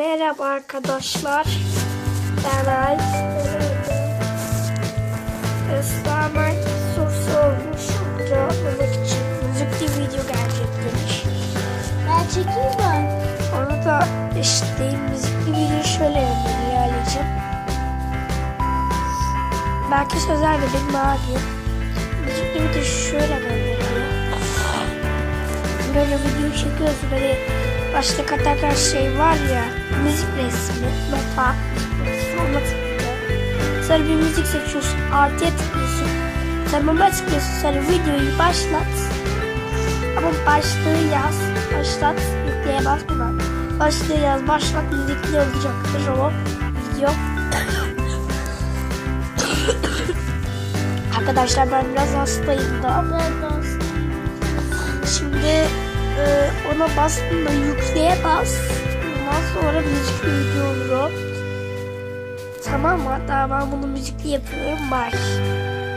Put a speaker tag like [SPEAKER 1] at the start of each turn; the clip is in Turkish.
[SPEAKER 1] Merhaba arkadaşlar. Ben Alp. Islamak sorusu olmuş. Cevaplamak için müzikli video gelecek demiş.
[SPEAKER 2] Ben çekeyim mi?
[SPEAKER 1] Onu da işte müzikli video şöyle ilerleyeceğim. Belki sözler de benim abi. Müzikli video şöyle gönderiyor. Böyle video çekiyorsun böyle başlık atakan şey var ya müzik resmi nota sonra tıklıyor. Sonra bir müzik seçiyorsun artıya tıklıyorsun. Tamama tıklıyorsun sonra videoyu başlat. Ama başlığı yaz başlat yükleye bas buna. Başlığı yaz başlat müzikli olacaktır o video. Arkadaşlar ben biraz hastayım da.
[SPEAKER 2] Ben de
[SPEAKER 1] ona bastığında yükleye bas. Ondan sonra müzikli video olur o. Tamam mı? Hatta ben bunu müzikli yapıyorum. Bye.